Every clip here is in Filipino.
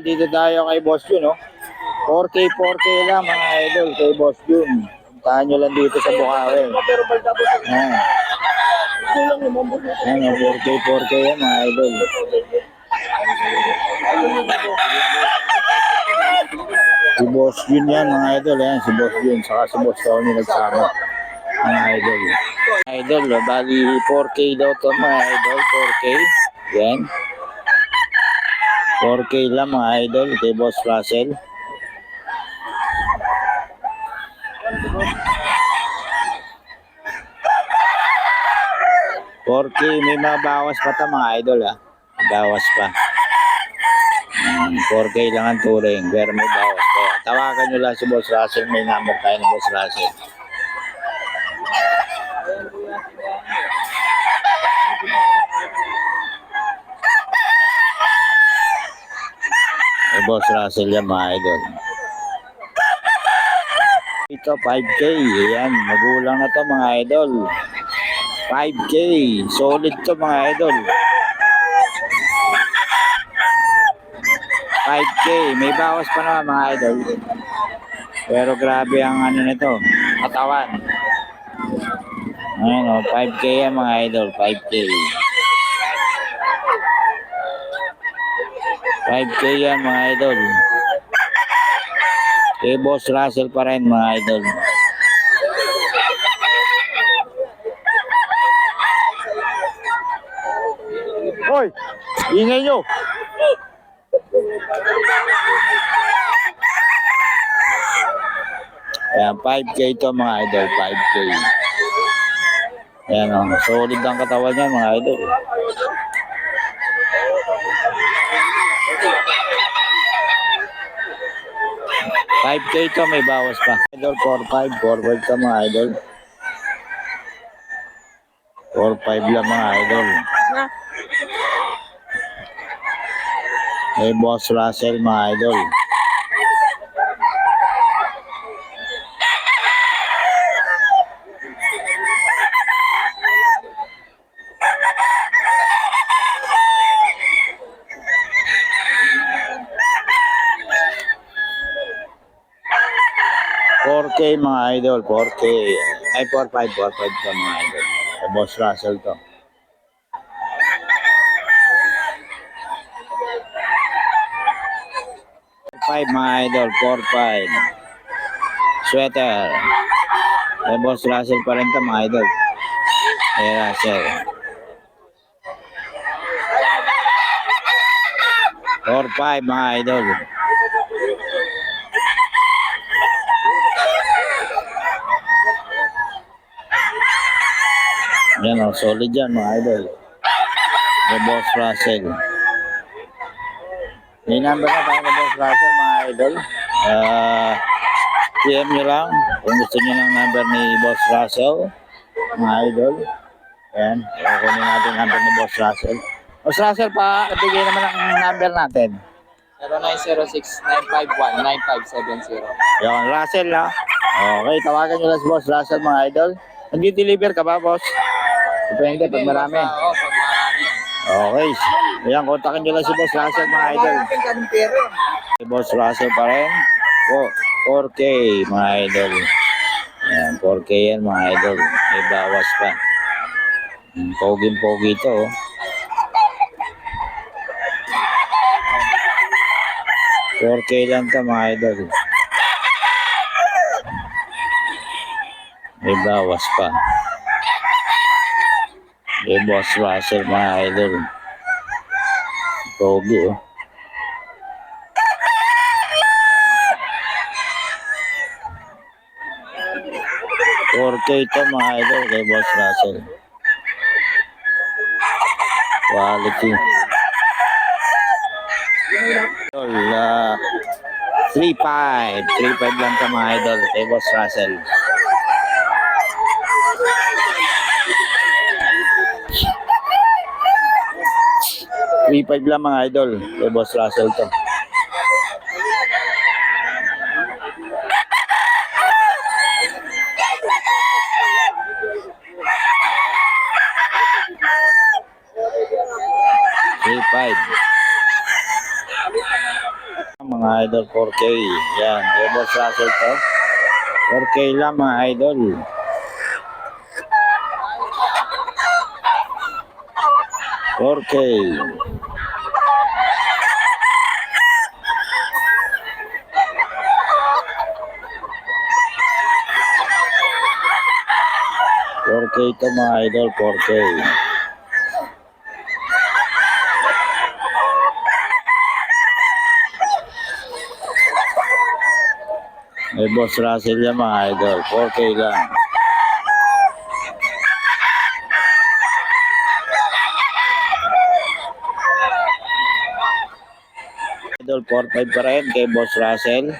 Dito tayo kay Boss Jun, no? 4K, 4K lang mga idol kay Boss Jun. Puntahan nyo lang dito sa Bukawi. Ayan. Ayan, yung 4K, 4K yan mga idol. Si Boss Jun yan mga idol. Ayan, si Boss Jun. Saka si Boss Tony nagsama. Mga idol. Idol, oh, bali 4K daw to mga idol. 4K. Yan. 4K lang mga idol kay Boss Russell. Porque may mga bawas pa ta mga idol ha. Bawas pa. Hmm, 4K lang ang turing, pero may bawas pa. Tawagan nyo lang si Boss Russell, may number tayo ni Boss Russell. Boss Russell yan mga idol. Ito 5K, yan, magulang na to mga idol. 5K, solid to mga idol. 5K, may bawas pa naman mga idol. Pero grabe ang ano nito, katawan. Ayun o, 5K yan mga idol, 5K. 5K yan mga idol. Eh, Boss Russell pa rin mga idol. Hoy! Ingay nyo! Ayan, 5K to mga idol, 5K. Ayan o, solid ang katawan niya mga idol. Five K to may bawas pa. Idol 4-5, 4-5 to mga idol. 4-5 lang mga idol. May boss Russell mga idol. Four K mga idol, 4K. Ay, 4-5, 4-5 to mga idol. May boss Russell to. Five mga idol, 4-5. Sweater. May boss Russell pa rin to mga idol. May Russell. Four five mga idol. Yan o, solid yan mga idol. May boss Russell. May number na tayo ng boss Russell mga idol. Ah, PM nyo lang kung gusto nyo ng number ni boss Russell. Mga idol. Yan, kukunin natin number ni boss Russell. Boss Russell pa, bigay naman ang number natin. 0906-951-9570. Yan, Russell ha. Okay, tawagan nyo lang si boss Russell mga idol. Nag-deliver ka ba, boss? Depende pag marami. Oo, pag marami. Okay. Ayan, kontakin nyo lang si boss Russell mga idol. Si Boss Russell pa rin. Po- 4K mga idol. Ayan, 4K yan mga idol. May bawas pa. Poging-pogi ito. Oh. Four K lang to mga idol. May bawas pa. May Boss Russell mga idol. Pogi oh. Four K to mga idol kay Boss Russell. Quality. Idol, uh, 3-5. 3-5 lang to mga idol kay Boss Russell. Three five lang mga idol kay Boss Russell to. Mga idol, 4K. Yan, kay Boss Russell to. 4K lang mga idol. Four K. Four K to mga idol, 4K. May Boss Russell yan mga idol, 4K lang. Idol, 4-5 pa rin kay Boss Russell.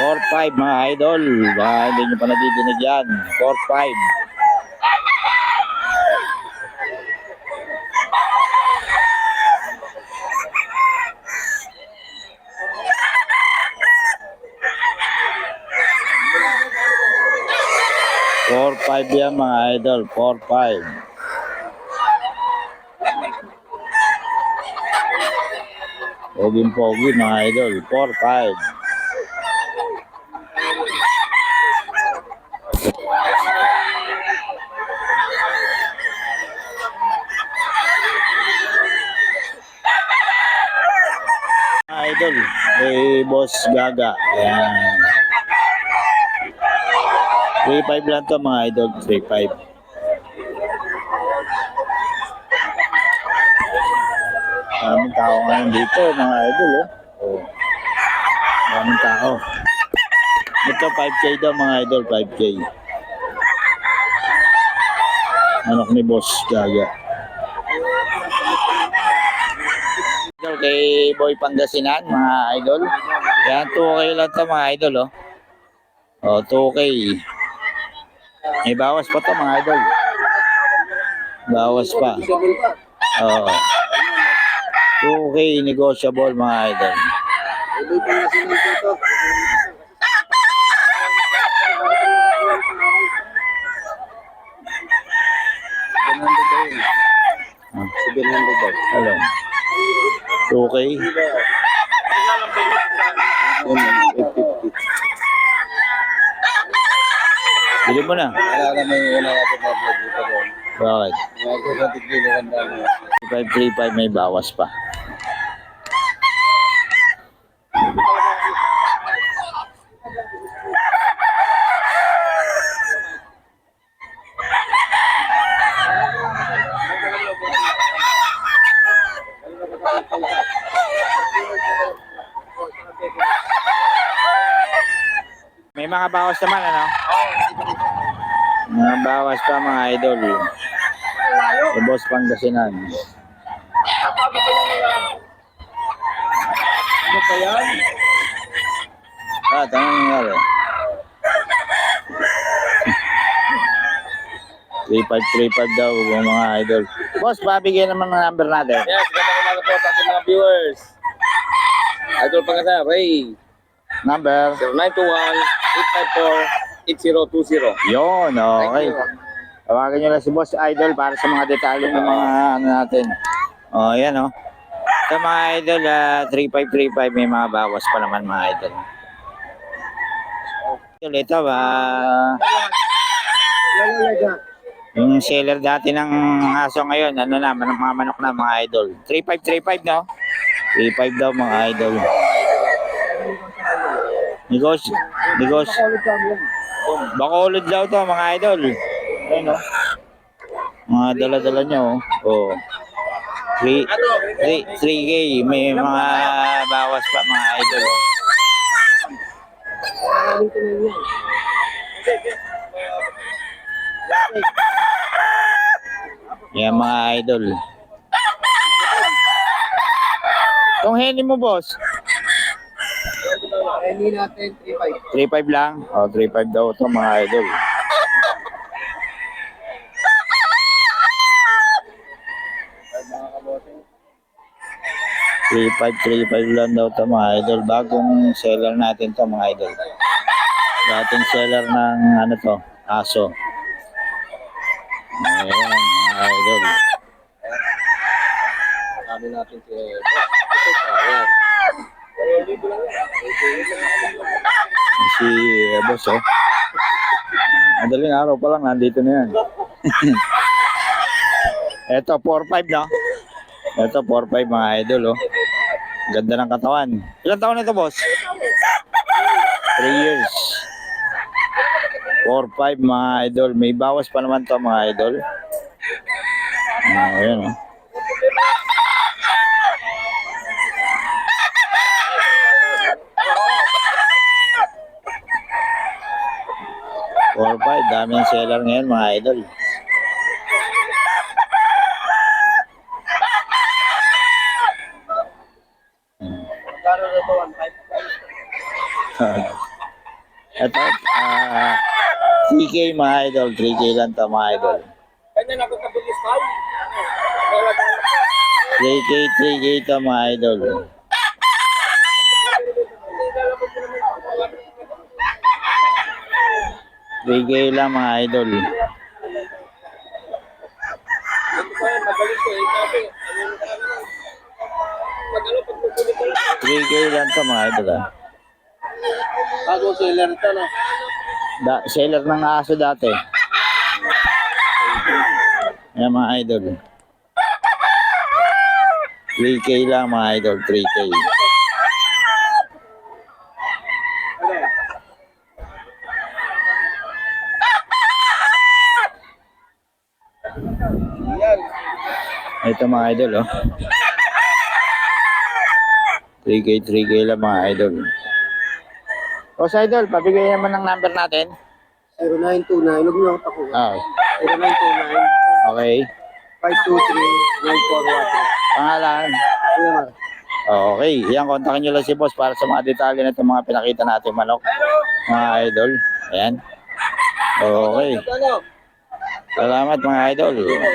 4-5 mga idol. Baka hindi nyo pa nadidinig yan. 4-5. Four five yan mga idol, four five. Poging pogi mga idol, four five. Mga idol, kay Boss Gaga. Ayan. 3-5 lang to mga idol, 3-5. Maraming tao ngayon dito, mga idol, oh. oh. Maraming tao. Ito, 5K daw, mga idol, 5K. Manok ni Boss Gaga. Idol, kay Boy Pangasinan, mga idol. Yan, 2K lang to, mga idol, oh. Oh, 2K. May bawas pa to, mga idol. Bawas pa. Oo. 2K negotiable mga idol. 700 daw. alam. 2K. Bili mo na. Wala na may una natin na vlog dito doon. Bakit? Dami. 535 may bawas pa. Mga bawas naman, ano? Mga bawas pa, mga idol. Sa Boss Pangasinan. Ano pa yan? Ah, tanong nangyari. 3535 daw yung mga idol. Boss, babigyan naman ng number natin. Yes, ganda umaga po sa ating mga viewers. Idol Pangasa, Ray. Number? 0921-854-8020. Yun, okay. Thank you. Tawagan nyo lang si Boss Idol para sa mga detalye ng mga ano natin. Oh, yan oh. Sa mga idol, ah, 3535 may mga bawas pa naman mga idol. Idol, ito ah, yung seller dati ng aso ngayon, ano na, mga manok na mga idol. 3535 no? 35 daw mga idol. Negosyo, negosyo. Bacolod daw to mga idol. Ayun oh. Mga dala-dala niya oh. Oh. 3 3 3K may mga bawas pa mga idol. Yan mga idol. Itong henny mo boss, Hindi natin 35. 3.5 lang. Oh, 3.5 daw to mga idol. Mga kabote. 3.5, 3.5 lang daw to mga idol. Bagong seller natin to mga idol. Dating seller ng ano to, aso. Ayan, mga idol. Sabi natin si Boss. Si uh, boss, oh. Madaling araw pa lang, nandito na yan. Ito, 4-5, no? Ito, 4-5, mga idol, oh. Ganda ng katawan. Ilan taon na ito, boss? 3 years. 4-5, mga idol. May bawas pa naman to, mga idol. Ah, ayan, oh. Four five, daming seller ngayon mga idol. Karo na to, 1.5. Ito, ah 3K mga idol, 3K lang to mga idol. Kanya na ako kabulis tayo. 3K, 3K to mga idol. Three K lang mga idol. Magaling ko eh. Sabi, ano yung sabi mo? Pag ano, pag magkulit ko lang. 3K lang to mga idol ah. Bago seller to, no? Da, seller ng aso dati. Yan mga idol. 3K lang mga idol, 3K. Yan. Ito mga idol oh. 3K, 3K lang mga idol. O sa idol, pabigay naman ng number natin. 0929, huwag niyo ako takuha. Ah, 0929 okay. 523 Pangalan. Kuya Mar. Oh, okay, yan, kontakin nyo lang si boss para sa mga detalye na itong mga pinakita natin manok. Mga idol. Ayan. Okay. Salamat mga idol.